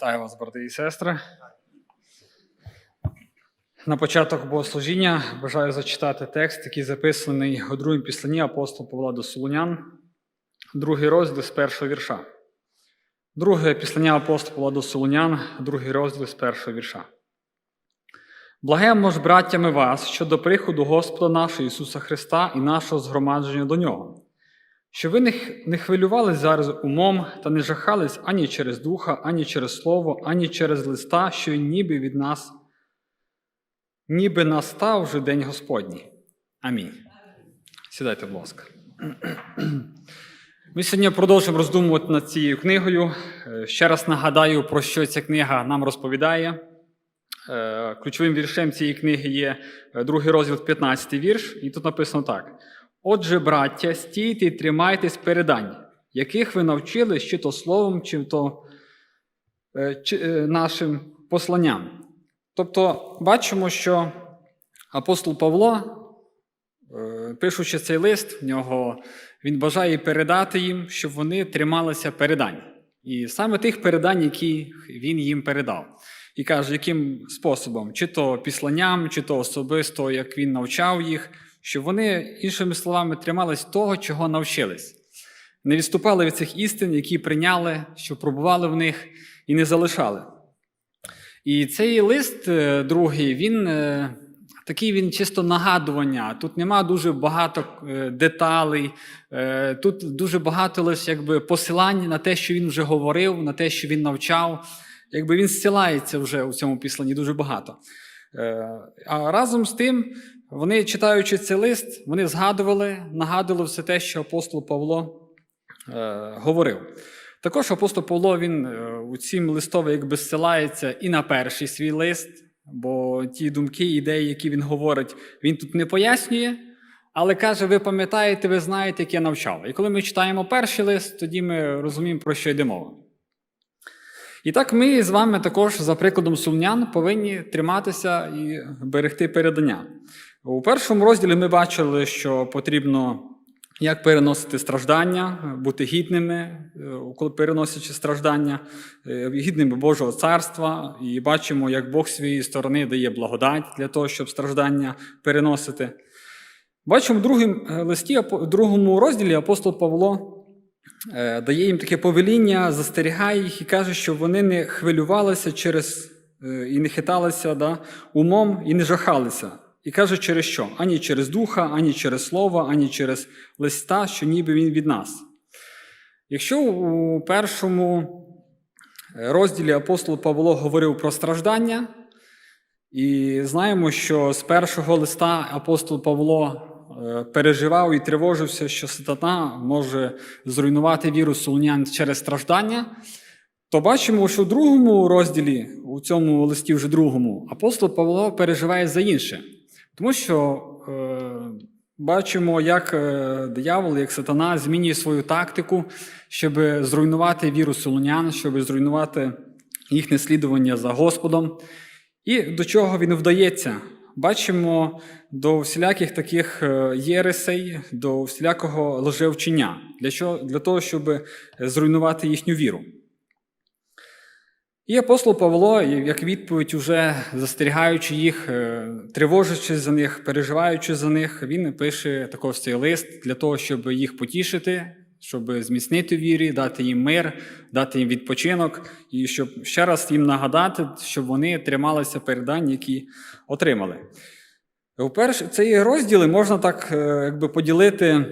Вітаю вас, брати і сестри. На початок богослужіння бажаю зачитати текст, який записаний у другому післанні апостола Павла до Солунян, другий розділ з першого вірша. Друге післання апостола Павла до Солунян, другий розділ з першого вірша. Благаємо ж, браттями вас щодо приходу Господа нашого Ісуса Христа і нашого згромадження до Нього, що ви не хвилювались зараз умом та не жахались ані через духа, ані через слово, ані через листа, що ніби від нас, ніби настав вже день Господній. Амінь. Сідайте, будь ласка. Ми сьогодні продовжуємо роздумувати над цією книгою. Е, Ще раз нагадаю, про що ця книга нам розповідає. Е, Ключовим віршем цієї книги є е, другий розділ, 15 вірш, і тут написано так: Отже, браття, стійте і тримайтесь передань, яких ви навчились, чи то словом, чи то е, чи, е, нашим посланням. Тобто, бачимо, що апостол Павло, е, пишучи цей лист, в нього він бажає передати їм, щоб вони трималися передань. І саме тих передань, які він їм передав. І каже, яким способом, чи то післанням, чи то особисто, як він навчав їх, щоб вони, іншими словами, тримались того, чого навчились. Не відступали від цих істин, які прийняли, що пробували в них, і не залишали. І цей лист, е, другий, він е, такий він чисто нагадування. Тут нема дуже багато е, деталей, тут дуже багато лише якби, посилань на те, що він вже говорив, на те, що він навчав. Якби він зсилається вже у цьому післанні дуже багато. Е, А разом з тим, вони, читаючи цей лист, вони згадували, нагадували все те, що апостол Павло е, говорив. Також апостол Павло він е, у цім листові якби зсилається і на перший свій лист, бо ті думки, ідеї, які він говорить, він тут не пояснює, але каже: ви пам'ятаєте, ви знаєте, як я навчав. І коли ми читаємо перший лист, тоді ми розуміємо, про що йде мова. І так ми з вами також, за прикладом сумнян, повинні триматися і берегти передання. У першому розділі ми бачили, що потрібно як переносити страждання, бути гідними, е, коли переносячи страждання, е, гідними Божого царства. І бачимо, як Бог своєї сторони дає благодать для того, щоб страждання переносити. Бачимо в другому листі, в другому розділі апостол Павло е, дає їм таке повеління, застерігає їх і каже, що вони не хвилювалися через е, і не хиталися да, умом і не жахалися. І каже, через що? Ані через духа, ані через слово, ані через листа, що ніби він від нас. Якщо у першому розділі апостол Павло говорив про страждання, і знаємо, що з першого листа апостол Павло е, переживав і тривожився, що сатана може зруйнувати віру солунян через страждання, то бачимо, що в другому розділі, у цьому листі вже другому, апостол Павло переживає за інше. Тому що е, бачимо, як е, диявол, як сатана змінює свою тактику, щоб зруйнувати віру солунян, щоб зруйнувати їхнє слідування за Господом. І до чого він вдається? Бачимо до всіляких таких е, єресей, до всілякого лжевчення, для, чого? для того, щоб зруйнувати їхню віру. І апостол Павло, як відповідь, уже застерігаючи їх, е, тривожачись за них, переживаючи за них, він пише також лист для того, щоб їх потішити, щоб зміцнити вірі, дати їм мир, дати їм відпочинок, і щоб ще раз їм нагадати, щоб вони трималися передань, які отримали. Уперше ці розділи можна так е, якби, поділити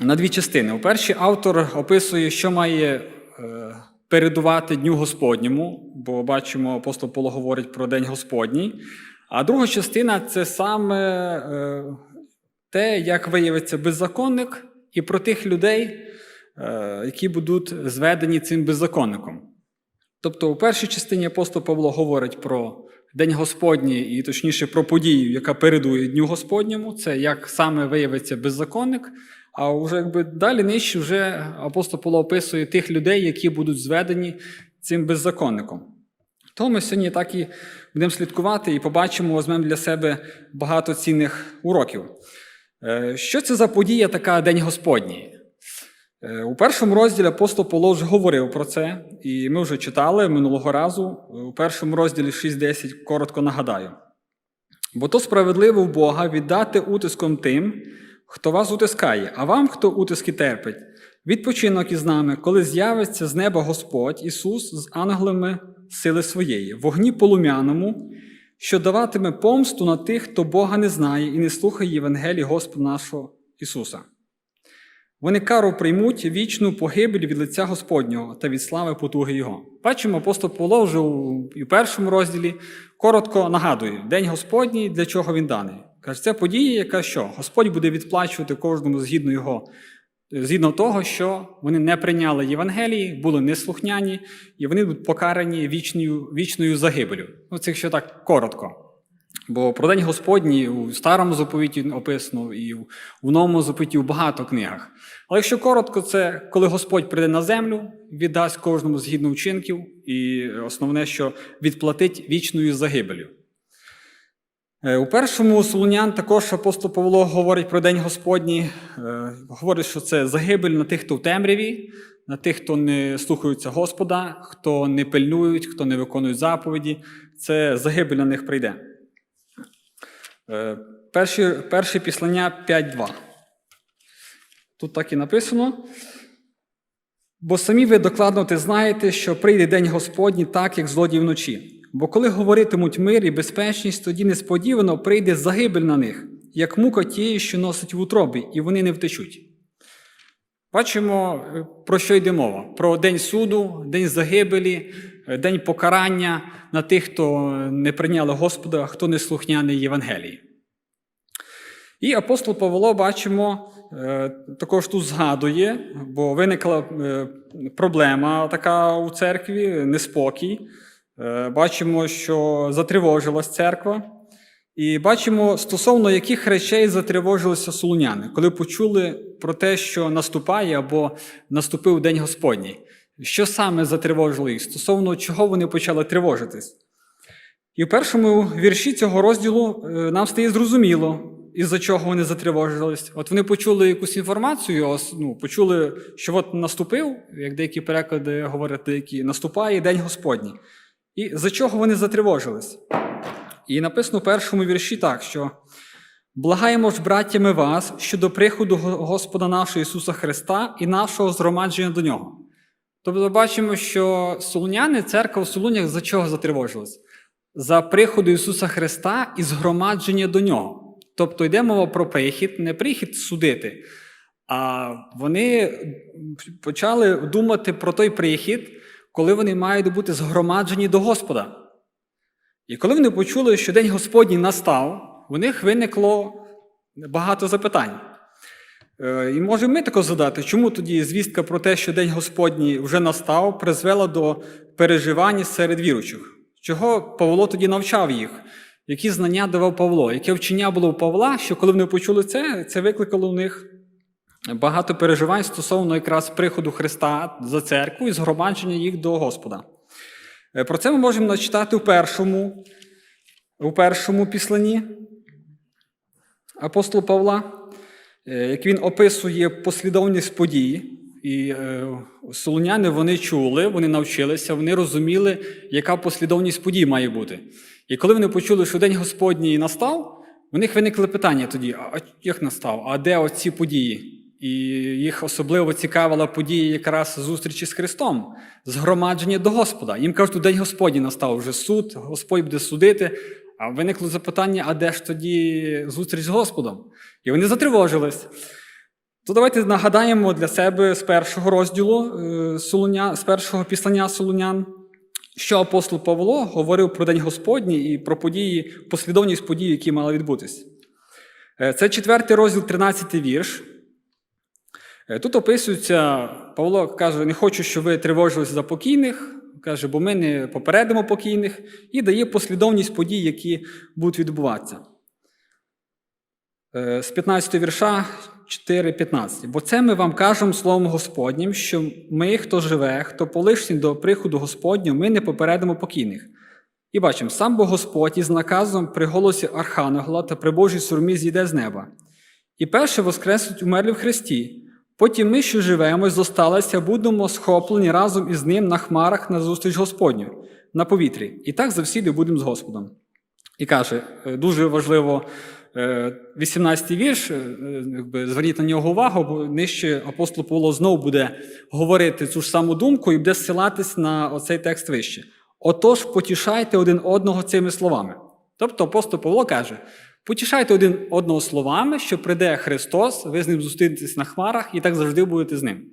на дві частини. У першій автор описує, що має е, передувати Дню Господньому, бо бачимо, апостол Павло говорить про День Господній. А друга частина це саме е, те, як виявиться беззаконник, і про тих людей, які будуть зведені цим беззаконником. Тобто, у першій частині апостол Павло говорить про День Господній, і точніше про подію, яка передує Дню Господньому, це як саме виявиться беззаконник. А вже якби далі нижче вже апостол Павло описує тих людей, які будуть зведені цим беззаконником. Тому ми сьогодні так і будемо слідкувати і побачимо, візьмемо для себе багато цінних уроків. Е, Що це за подія така День Господній? Е, У першому розділі апостол Павло вже говорив про це, і ми вже читали минулого разу. У першому розділі 6.10 коротко нагадаю. Бо то справедливо в Бога віддати утиском тим, хто вас утискає, а вам, хто утиски терпить, відпочинок із нами, коли з'явиться з неба Господь Ісус з ангелами сили своєї, вогні полум'яному, що даватиме помсту на тих, хто Бога не знає і не слухає Євангелії Господа нашого Ісуса. Вони кару приймуть вічну погибель від лиця Господнього та від слави потуги Його. Бачимо, апостол Павло вже у першому розділі коротко нагадує День Господній, для чого він даний. Каже, це подія, яка що? Господь буде відплачувати кожному згідно його, згідно того, що вони не прийняли Євангелії, були неслухняні, і вони будуть покарані вічною, вічною загибелю. Ну, це якщо так коротко. Бо про День Господній у старому заповіті описано, і в новому заповіті у багато книгах. Але якщо коротко, це коли Господь прийде на землю, віддасть кожному згідно вчинків, і основне, що відплатить вічною загибелю. Е, У першому Солунян також апостол Павло говорить про День Господній, е, говорить, що це загибель на тих, хто в темряві, на тих, хто не слухаються Господа, хто не пильнують, хто не виконують заповіді. Це загибель на них прийде. Е, Перші, перше післання 5.2. Тут так і написано. Бо самі ви докладно те знаєте, що прийде день Господній так, як злодій вночі. Бо коли говоритимуть мир і безпечність, тоді несподівано прийде загибель на них, як мука тієї, що носить в утробі, і вони не втечуть. Бачимо, е, про що йде мова: про день суду, день загибелі, день покарання на тих, хто не прийняли Господа, хто не слухняний Євангелії. І апостол Павло, бачимо, е, також тут згадує, бо виникла е, проблема така у церкві, неспокій. Е, Бачимо, що затривожилась церква. І бачимо, стосовно яких речей затривожилися солуняни, коли почули про те, що наступає або наступив День Господній. Що саме затривожило їх? Стосовно чого вони почали тривожитись? І в першому вірші цього розділу е, нам стає зрозуміло, із-за чого вони затривожились. От вони почули якусь інформацію, ну, почули, що от наступив, як деякі переклади говорять, деякі наступає День Господній. І за чого вони затривожились? І написано в першому вірші так, що благаємо ж, браттями вас щодо приходу Господа нашого Ісуса Христа і нашого згромадження до Нього. Тобто бачимо, що солуняни, церква в Солунях за чого затривожилась? За приходу Ісуса Христа і згромадження до Нього. Тобто йде мова про прихід, не прихід судити, а вони почали думати про той прихід, коли вони мають бути згромаджені до Господа. І коли вони почули, що День Господній настав, у них виникло багато запитань. Е, І може ми тако задати, чому тоді звістка про те, що День Господній вже настав, призвела до переживань серед віруючих? Чого Павло тоді навчав їх? Які знання давав Павло? Яке вчення було у Павла, що коли вони почули це, це викликало в них багато переживань стосовно якраз приходу Христа за церкву і згромадження їх до Господа. Е, Про це ми можемо начитати у першому, у першому післанні апостола Павла, як він описує послідовність подій. І е, солоняни вони чули, вони навчилися, вони розуміли, яка послідовність подій має бути. І коли вони почули, що День Господній настав, у них виникли питання тоді: а як настав? А де оці події? І їх особливо цікавила подія якраз зустрічі з Христом, згромадження до Господа. Їм кажуть, День Господній настав вже суд, Господь буде судити. А виникло запитання: а де ж тоді зустріч з Господом? І вони затривожились. То давайте нагадаємо для себе з першого розділу е, Солуня, з першого післання Солунян, що апостол Павло говорив про День Господній і про події, послідовність подій, які мали відбутись. Е, Це четвертий розділ, 13 вірш. Е, Тут описується, Павло каже, не хочу, щоб ви тривожилися за покійних, каже, бо ми не попередимо покійних, і дає послідовність подій, які будуть відбуватися. Е, З 15 вірша 4,15. Бо це ми вам кажемо Словом Господнім, що ми, хто живе, хто полишні до приходу Господнього, ми не попередимо покійних. І бачимо, сам Бог Господь із наказом при голосі Архангела та при Божій сурмі зійде з неба. І перше воскреснуть умерлі в Христі, Потім ми, що живемо, зосталися, будемо схоплені разом із ним на хмарах на зустріч Господню, на повітрі. І так завсіди будемо з Господом. І каже, е, дуже важливо, 18-й вірш, е, зверніть на нього увагу, бо нижче апостол Павло знову буде говорити цю ж саму думку і буде ссилатись на оцей текст вище. Отож, потішайте один одного цими словами. Тобто апостол Павло каже: потішайте один одного словами, що прийде Христос, ви з ним зустрінетесь на хмарах і так завжди будете з ним.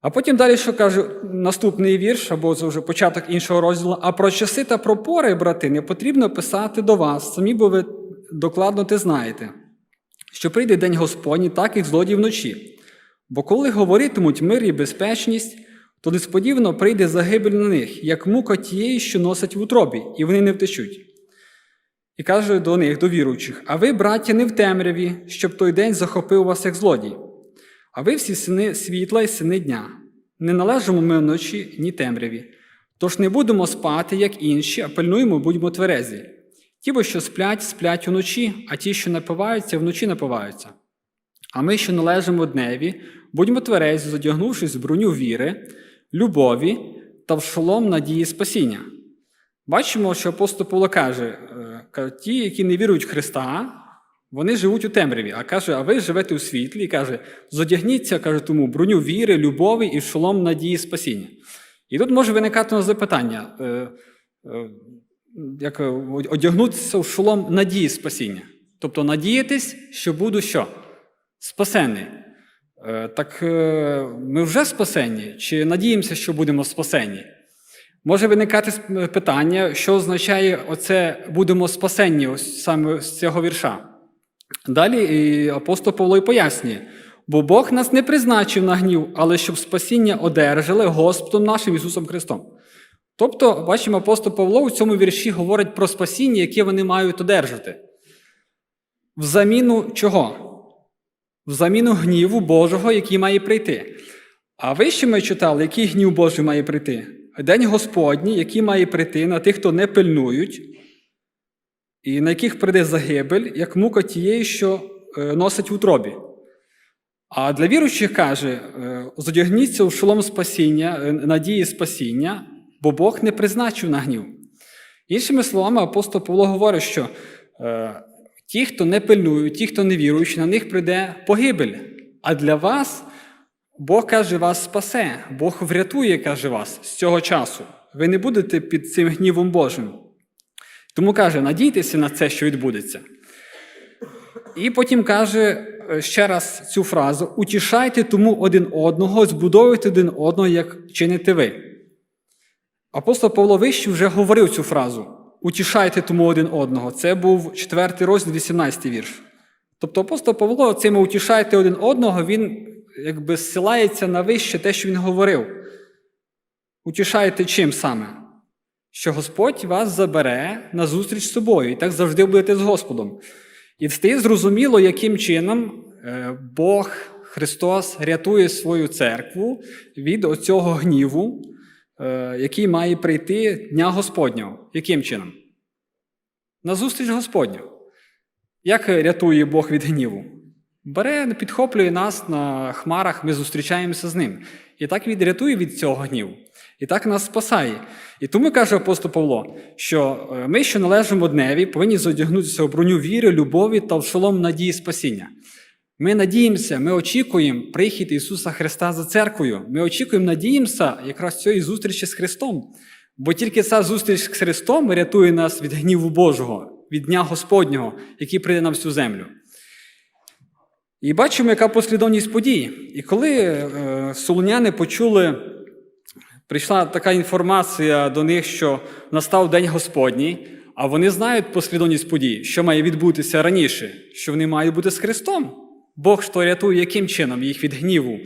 А потім далі, що каже наступний вірш, або це вже початок іншого розділу. А про часи та про пори, брати, не потрібно писати до вас, самі бо ви докладно те знаєте, що прийде день Господній, так і злодій вночі. Бо коли говоритимуть мир і безпечність, то несподівано прийде загибель на них, як мука тієї, що носять в утробі, і вони не втечуть. І каже до них, до віруючих: А ви, браття, не в темряві, щоб той день захопив вас як злодій. А ви всі сини світла і сини дня. Не належимо ми вночі, ні темряві. Тож не будемо спати, як інші, а пильнуємо, будьмо тверезі. Ті, бо що сплять, сплять уночі, а ті, що напиваються, вночі напиваються. А ми, що належимо дневі, будьмо тверезі, задягнувшись в броню віри, любові та в шолом надії спасіння. Бачимо, що апостол Павло каже, е, ті, які не вірують в Христа, вони живуть у темряві, а каже, а ви живете у світлі, і каже, зодягніться, каже тому, броню віри, любові і шолом надії спасіння. І тут може виникати запитання, е, е, як одягнутися в шолом надії спасіння. Тобто надіятись, що буду що? Спасений. Так ми вже спасені, чи надіємося, що будемо спасені? Може виникати питання, що означає оце будемо спасені ось саме з цього вірша. Далі апостол Павло й пояснює, бо Бог нас не призначив на гнів, але щоб спасіння одержали Господом нашим Ісусом Христом. Тобто, бачимо, апостол Павло у цьому вірші говорить про спасіння, яке вони мають одержати. В заміну чого? В заміну гніву Божого, який має прийти. А вище ми читали, який гнів Божий має прийти? День Господній, який має прийти на тих, хто не пильнують, і на яких прийде загибель, як мука тієї, що носить в утробі. А для віруючих каже: зодягніться у шолом спасіння, надії спасіння, бо Бог не призначив на гнів. Іншими словами, апостол Павло говорить, що е, ті, хто не пильнують, ті, хто не вірують, на них прийде погибель. А для вас Бог каже, вас спасе, Бог врятує, каже вас, з цього часу. Ви не будете під цим гнівом Божим. Тому каже, надійтеся на це, що відбудеться. І потім каже ще раз цю фразу: утішайте тому один одного, збудовуйте один одного, як чините ви. Апостол Павло Вищий вже говорив цю фразу: утішайте тому один одного. Це був 4 розділ, 18 вірш. Тобто апостол Павло, цими утішайте один одного, він якби зсилається на вище те, що він говорив. Утішайте чим саме? Що Господь вас забере на зустріч з собою, і так завжди будете з Господом. І стає зрозуміло, яким чином Бог, Христос рятує свою церкву від оцього гніву, який має прийти Дня Господнього. Яким чином? На зустріч Господню. Як рятує Бог від гніву? Бере, підхоплює нас на хмарах, ми зустрічаємося з ним. І так він рятує від цього гніву. І так нас спасає. І тому каже апостол Павло, що ми, що належимо дневі, повинні задягнутися у броню віри, любові та в шолом надії спасіння. Ми надіємося, ми очікуємо прихід Ісуса Христа за церквою. Ми очікуємо, надіємося якраз цієї зустрічі з Христом. Бо тільки ця зустріч з Христом рятує нас від гніву Божого, від Дня Господнього, який прийде на всю землю. І бачимо, яка послідовність подій. І коли е, солоняни почули, прийшла така інформація до них, що настав День Господній, а вони знають послідовність подій, що має відбутися раніше, що вони мають бути з Христом. Бог що рятує яким чином їх від гніву,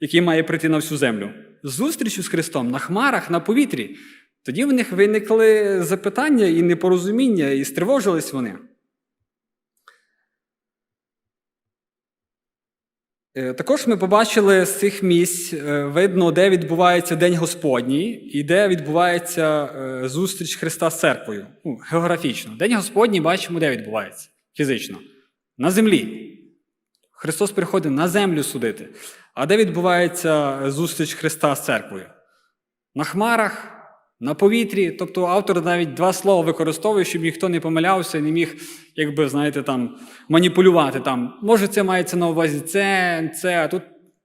який має прийти на всю землю. Зустрічю з Христом на хмарах, на повітрі. Тоді в них виникли запитання і непорозуміння, і стривожились вони. Також ми побачили з цих місць, видно, де відбувається День Господній і де відбувається зустріч Христа з церквою. Ну, Географічно. День Господній бачимо, де відбувається фізично. На землі. Христос приходить на землю судити. А де відбувається зустріч Христа з церквою? На хмарах, на повітрі. Тобто автор навіть два слова використовує, щоб ніхто не помилявся, не міг, якби, знаєте, там, маніпулювати. Там. Може, це мається на увазі це, це. Тут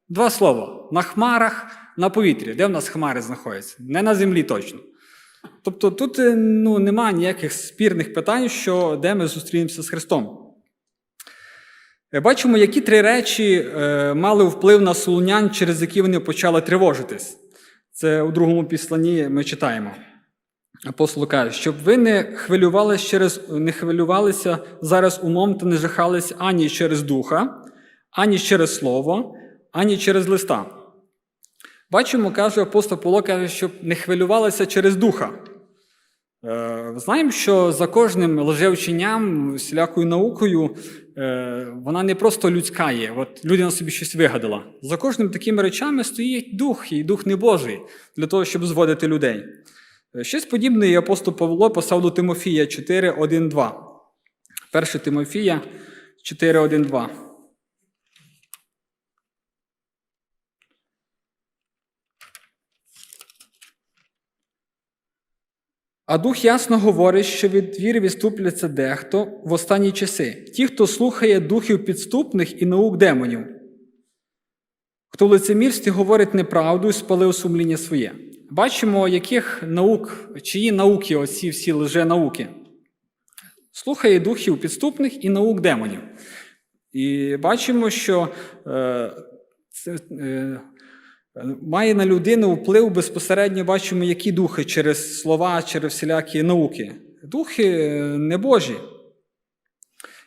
два слова: на хмарах, на повітрі. Де в нас хмари знаходяться? Не на землі точно. Тобто тут е, ну, немає ніяких спірних питань, що де ми зустрінемося з Христом. Е, Бачимо, які три речі е, мали вплив на солунян, через які вони почали тривожитись. Це у другому післанні ми читаємо. Апостол каже, щоб ви не хвилювалися через, не хвилювалися зараз умом та не жахались ані через духа, ані через слово, ані через листа. Бачимо, каже апостол Павло, каже, щоб не хвилювалися через духа. Е, Знаємо, що за кожним лжевченням, всілякою наукою, вона не просто людська є. От людина собі щось вигадала. За кожним такими речами стоїть дух, і дух не Божий, для того, щоб зводити людей. Е, Щось подібне і апостол Павло писав до Тимофія 4, 1, 2. 1 Тимофія 4, А дух ясно говорить, що від віри відступляться дехто в останні часи. Ті, хто слухає духів підступних і наук демонів, хто в лицемірстві говорить неправду і спалив сумління своє. Бачимо, яких наук, чиї науки, оці всі лженауки. Слухає духів підступних і наук демонів. І бачимо, що е, е, має на людину вплив безпосередньо бачимо, які духи через слова, через всілякі науки. Духи небожі.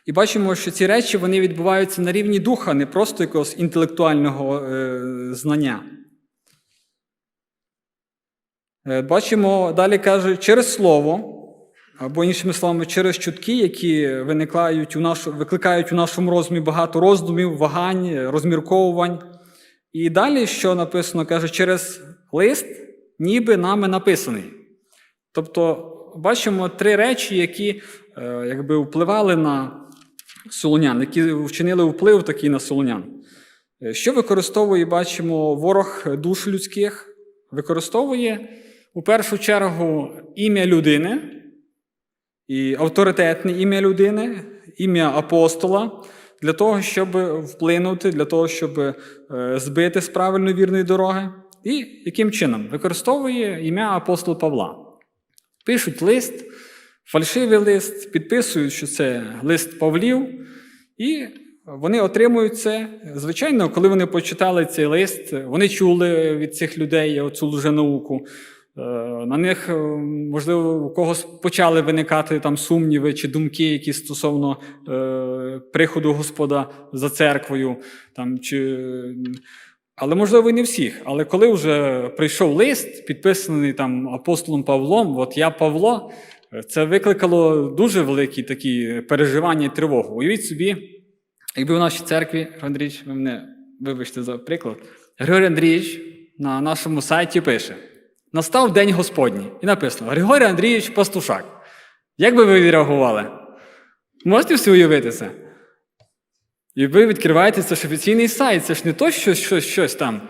І бачимо, що ці речі вони відбуваються на рівні духа, не просто якогось інтелектуального е, знання. Е, Бачимо, далі каже, через слово, або іншими словами, через чутки, які виникають у нашу, викликають у нашому розумі багато роздумів, вагань, розмірковувань. І далі, що написано, каже, через лист, ніби нами написаний. Тобто, бачимо три речі, які е, якби впливали на солонян, які вчинили вплив такий на солонян. Е, Що використовує, бачимо, ворог душ людських? Використовує у першу чергу ім'я людини, і авторитетне ім'я людини, ім'я апостола, для того, щоб вплинути, для того, щоб е, збити з правильної вірної дороги. І яким чином? Використовує ім'я апостола Павла. Пишуть лист, фальшивий лист, підписують, що це лист Павлів, і вони отримують це. Звичайно, коли вони почитали цей лист, вони чули від цих людей оцю лженауку. Е, На них, е, можливо, у когось почали виникати там сумніви чи думки, які стосовно е, приходу Господа за церквою. Там, чи... Але, можливо, і не всіх. Але коли вже прийшов лист, підписаний там апостолом Павлом, от я Павло, е, це викликало дуже великі такі переживання і тривогу. Уявіть собі, якби в нашій церкві, Андрійович, ви мене вибачте за приклад, Григорій Андрійович на нашому сайті пише. Настав День Господній. І написано: Григорій Андрійович Пастушак. Як би ви відреагували? Можете всі уявити це? І ви відкриваєте це ж офіційний сайт, це ж не то, що щось, щось там.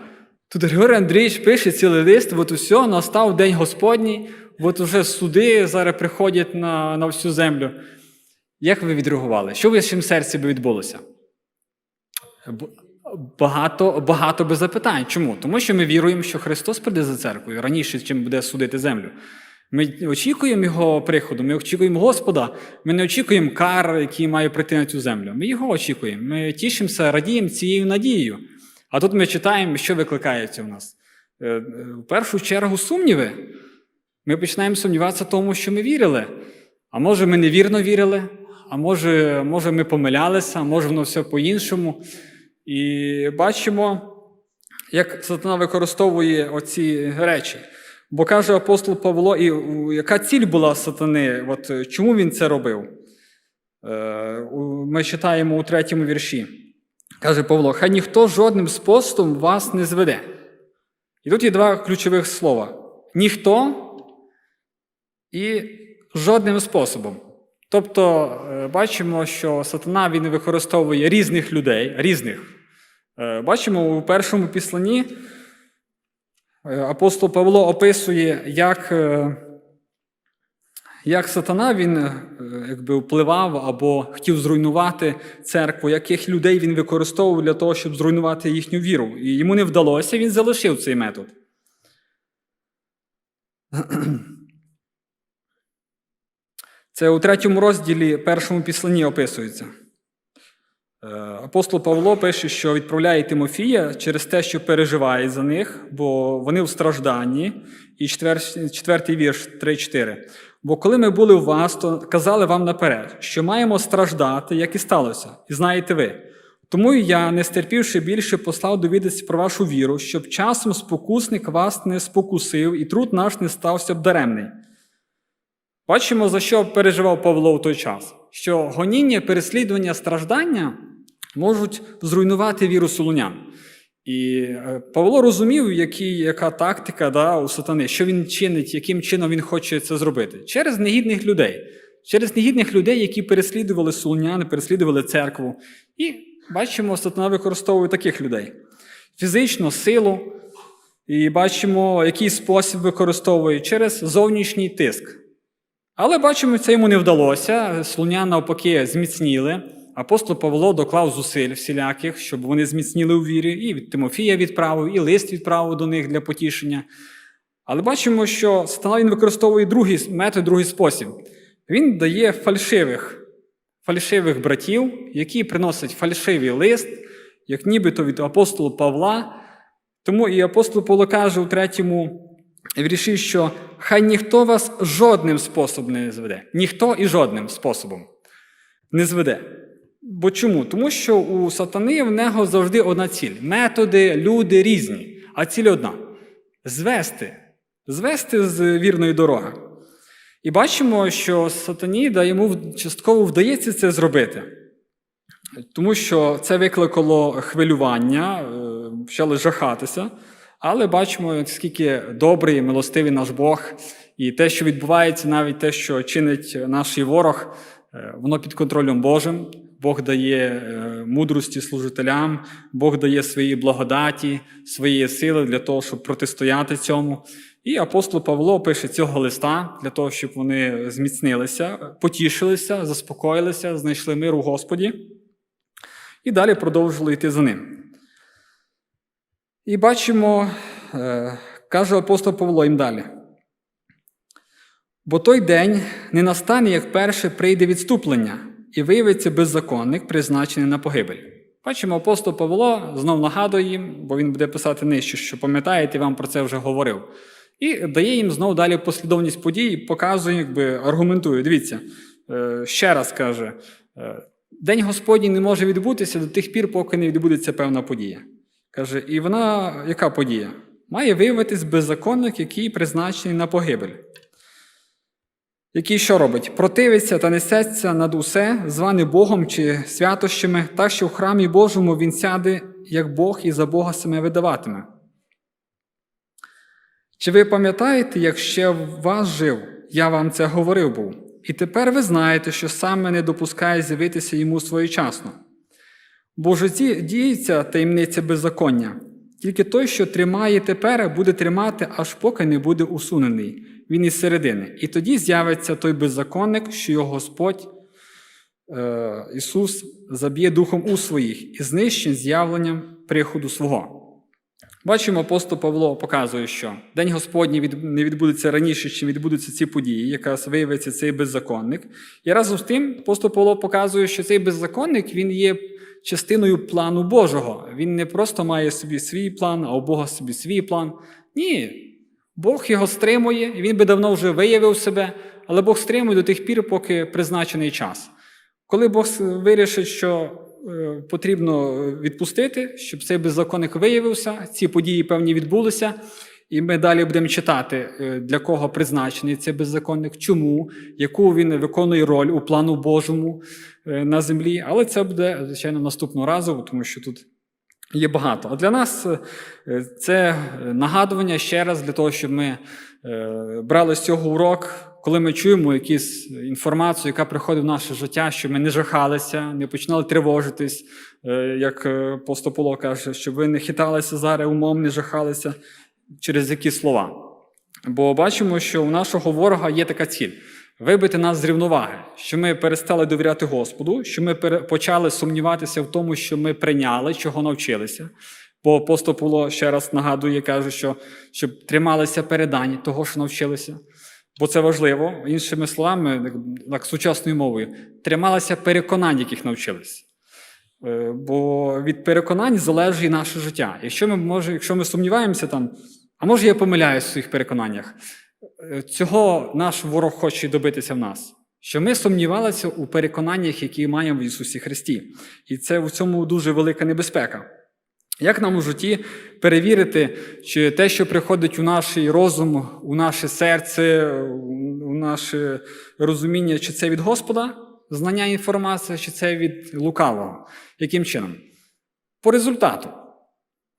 Тут Григорій Андрійович пише цілий лист, от усе, настав День Господній, от уже суди зараз приходять на, на всю землю. Як ви відреагували? Що в вашому серці би відбулося? Багато, багато би запитань. Чому? Тому що ми віруємо, що Христос прийде за церквою раніше, чим буде судити землю. Ми очікуємо Його приходу, ми очікуємо Господа, ми не очікуємо кар, який має прийти на цю землю. Ми його очікуємо. Ми тішимося, радіємо цією надією. А тут ми читаємо, що викликається в нас. Е, е, В першу чергу сумніви. Ми починаємо сумніватися в тому, що ми вірили. А може, ми невірно вірили, а може, може ми помилялися, а може воно все по-іншому. І бачимо, як сатана використовує оці речі. Бо каже апостол Павло, і яка ціль була сатани? От, е, чому він це робив? Е, Ми читаємо у третьому вірші. Каже Павло: хай ніхто жодним способом вас не зведе. І тут є два ключових слова: ніхто і жодним способом. Тобто е, бачимо, що сатана він використовує різних людей, різних. Е, Бачимо у першому післанні е, апостол Павло описує, як, як сатана він якби впливав або хотів зруйнувати церкву, яких людей він використовував для того, щоб зруйнувати їхню віру. І йому не вдалося, він залишив цей метод. Це у третьому розділі першому післанні описується. Е, Апостол Павло пише, що відправляє Тимофія через те, що переживає за них, бо вони в стражданні. І четвер- четвертий вірш 3-4. Бо коли ми були у вас, то казали вам наперед, що маємо страждати, як і сталося, і знаєте ви. Тому я, не стерпівши більше, послав довідатися про вашу віру, щоб часом спокусник вас не спокусив, і труд наш не стався б даремний. Бачимо, за що переживав Павло в той час: що гоніння, переслідування, страждання можуть зруйнувати віру солунян. І е, Павло розумів, які, яка тактика да, у сатани, що він чинить, яким чином він хоче це зробити. Через негідних людей, через негідних людей, які переслідували солуняни, переслідували церкву. І бачимо, сатана використовує таких людей: фізично, силу, і бачимо, який спосіб використовує через зовнішній тиск. Але бачимо, це йому не вдалося. Слунян навпаки зміцніли. Апостол Павло доклав зусиль всіляких, щоб вони зміцніли у вірі, і від Тимофія відправив, і лист відправив до них для потішення. Але бачимо, що сатана він використовує другий метод, другий спосіб. Він дає фальшивих, фальшивих братів, які приносять фальшивий лист, як нібито від апостола Павла. Тому і апостол Павло каже у третьому вірші, що хай ніхто вас жодним способом не зведе. Ніхто і жодним способом не зведе. Бо чому? Тому що у сатани в нього завжди одна ціль. Методи, люди різні, а ціль одна звести, звести з вірної дороги. І бачимо, що сатані да, йому частково вдається це зробити. Тому що це викликало хвилювання, е, почали жахатися. Але бачимо, скільки добрий, і милостивий наш Бог, і те, що відбувається, навіть те, що чинить наш ворог, е, воно під контролем Божим. Бог дає е, мудрості служителям, Бог дає свої благодаті, свої сили для того, щоб протистояти цьому. І апостол Павло пише цього листа для того, щоб вони зміцнилися, потішилися, заспокоїлися, знайшли мир у Господі і далі продовжили йти за ним. І бачимо, е, каже апостол Павло їм далі. Бо той день не настане, як перше прийде відступлення, і виявиться беззаконник, призначений на погибель. Бачимо, апостол Павло знов нагадує їм, бо він буде писати нижче, що пам'ятаєте, вам про це вже говорив. І дає їм знов далі послідовність подій, показує, якби аргументує. Дивіться, е, ще раз каже: е, День Господній не може відбутися до тих пір, поки не відбудеться певна подія. Каже, і вона, яка подія? Має виявитись беззаконник, який призначений на погибель. Який що робить? Противиться та несеться над усе, званий Богом чи святощами, так що в храмі Божому він сяде, як Бог і за Бога себе видаватиме. Чи ви пам'ятаєте, як ще вас жив, я вам це говорив був? І тепер ви знаєте, що саме не допускає з'явитися йому своєчасно. Бо в діється таємниця беззаконня. Тільки той, що тримає тепер, буде тримати, аж поки не буде усунений. Він із середини. І тоді з'явиться той беззаконник, що його Господь е, Ісус заб'є духом у своїх і знищить з'явленням приходу свого. Бачимо, апостол Павло показує, що День Господній не відбудеться раніше, чим відбудуться ці події, якраз виявиться цей беззаконник. І разом з тим, апостол Павло показує, що цей беззаконник він є частиною плану Божого. Він не просто має собі свій план, а у Бога собі свій план. Ні. Бог його стримує, і він би давно вже виявив себе, але Бог стримує до тих пір, поки призначений час. Коли Бог вирішить, що е, потрібно відпустити, щоб цей беззаконник виявився, ці події певні відбулися, і ми далі будемо читати, е, для кого призначений цей беззаконник, чому, яку він виконує роль у плану Божому е, на землі. Але це буде, звичайно, наступного разу, тому що тут є багато. А для нас е, це нагадування ще раз для того, щоб ми брали з цього урок, коли ми чуємо якусь інформацію, яка приходить в наше життя, щоб ми не жахалися, не починали тривожитись, як апостол Павло каже, щоб ви не хиталися зараз умом, не жахалися через які слова. Бо бачимо, що у нашого ворога є така ціль вибити нас з рівноваги, що ми перестали довіряти Господу, що ми почали сумніватися в тому, що ми прийняли, чого навчилися. Бо апостол Павло ще раз нагадує, каже, що щоб трималися передань того, що навчилися. Бо це важливо, іншими словами, так, сучасною мовою, трималися переконань, яких навчилися. Е, Бо від переконань залежить наше життя. Якщо ми, може, якщо ми сумніваємося там, а може я помиляюсь в своїх переконаннях, Е, цього наш ворог хоче добитися в нас. Що ми сумнівалися у переконаннях, які маємо в Ісусі Христі. І це в цьому дуже велика небезпека. Як нам у житті перевірити, чи те, що приходить у наш розум, у наше серце, у наше розуміння, чи це від Господа, знання інформації, чи це від лукавого? Яким чином? По результату.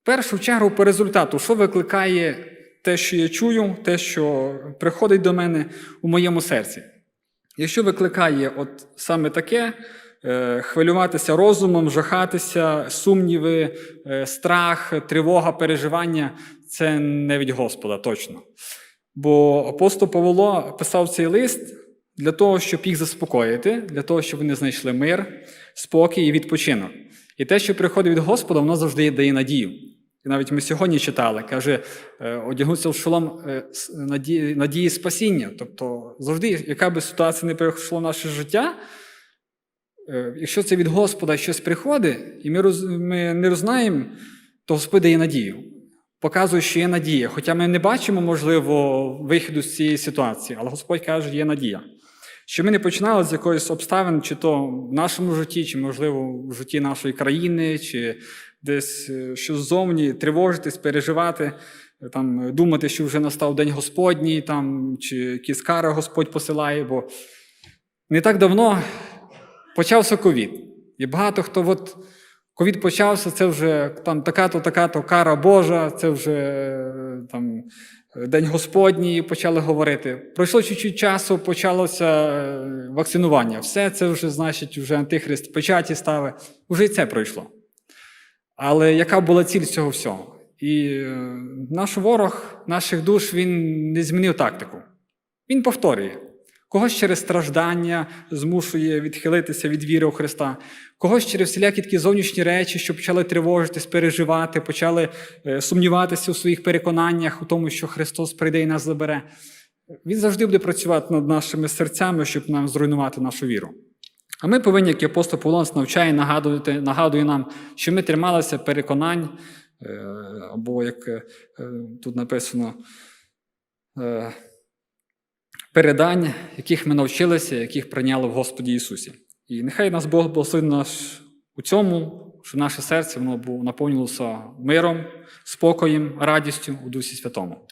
Першу чергу, по результату, що викликає те, що я чую, те, що приходить до мене у моєму серці. Якщо викликає от саме таке, е, хвилюватися розумом, жахатися, сумніви, е, страх, тривога, переживання це не від Господа точно. Бо апостол Павло писав цей лист для того, щоб їх заспокоїти, для того, щоб вони знайшли мир, спокій і відпочинок. І те, що приходить від Господа, воно завжди дає надію. І навіть ми сьогодні читали, каже, е, одягнуться в шолом е, надії, надії спасіння. Тобто, завжди, яка би ситуація не прийшла в наше життя, е, якщо це від Господа щось приходить, і ми, роз, ми не рознаємо, то Господь дає надію. Показує, що є надія. Хоча ми не бачимо, можливо, виходу з цієї ситуації, але Господь каже, є надія. Що ми не починали з якоїсь обставин, чи то в нашому житті, чи, можливо, в житті нашої країни, чи десь е, щось ззовні, тривожитись, переживати, е, там, е, думати, що вже настав День Господній, там, чи якісь кари Господь посилає, бо не так давно почався ковід. І багато хто от ковід почався, це вже там така-то, така-то кара Божа, це вже там. День Господній почали говорити. Пройшло чуть-чуть часу, почалося вакцинування. Все це вже, значить, вже антихрист печаті ставить. Уже і це пройшло. Але яка була ціль цього всього? І е, наш ворог, наших душ, він не змінив тактику. Він повторює. Когось через страждання змушує відхилитися від віри у Христа, когось через всілякі такі зовнішні речі, що почали тривожитись, переживати, почали е, сумніватися у своїх переконаннях, у тому, що Христос прийде і нас забере. Він завжди буде працювати над нашими серцями, щоб нам зруйнувати нашу віру. А ми повинні, як апостол Павло нас навчає, нагадувати, нагадує нам, що ми трималися переконань, е, або як е, тут написано, е, передань, яких ми навчилися, яких прийняли в Господі Ісусі. І нехай нас Бог благословить наш у цьому, щоб наше серце воно наповнилося миром, спокоєм, радістю у Дусі Святому.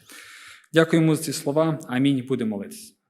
Дякуємо за ці слова. Амінь. Будемо молитися.